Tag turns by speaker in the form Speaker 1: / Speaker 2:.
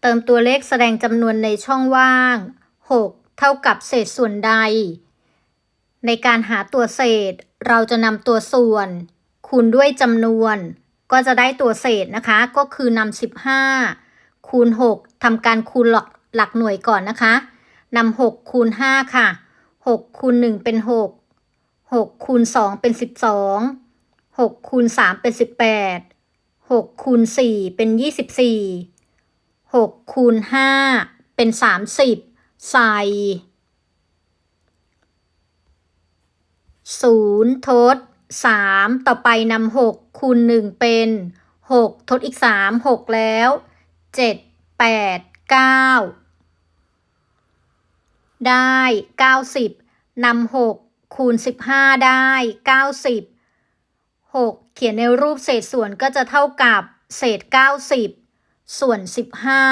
Speaker 1: เติมตัวเลขแสดงจำนวนในช่องว่าง 6 เท่ากับเศษส่วนใด ในการหาตัวเศษ เราจะนำตัวส่วน คูณด้วยจำนวน ก็จะได้ตัวเศษนะคะ ก็คือนำ15 คูณ 6ทำการคูณหลักหลักหน่วยก่อนนะคะนำ6คูณ 5 ค่ะ 6 คูณ 1 เป็น 6 6 คูณ 2 เป็น 12 6 คูณ 3 เป็น 18 6 คูณ 4 เป็น 24 6คูณ5เป็น 30 ใส่ศูนย์ทดสามต่อไปนำหกคูณหนึ่งเป็นหกทดอีกสามหกแล้วเจ็ดแปดเก้าได้เก้าสิบนำหกคูณสิบห้าได้เก้าสิบหกเขียนในรูปเศษส่วนก็จะเท่ากับเศษเก้า ส่วนสิบห้า